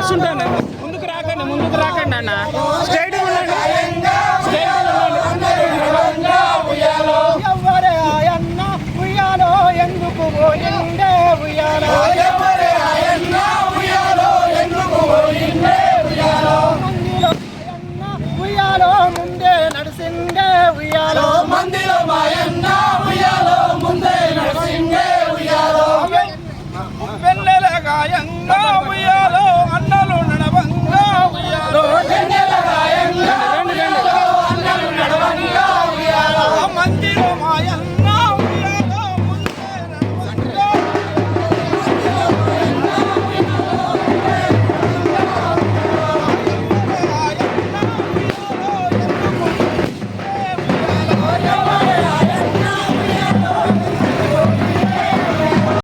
Bus ఉంటాను ముందుకు రాకండి ముందుకు రాకండి అన్న. స్ట్రైట్ ఉండండి. స్ట్రైట్ ఎందుకు పోయిండే ఉయ్యాలో. ఉయ్యాలో ముందే నడిసిందే ఉయ్యాలో. Bye.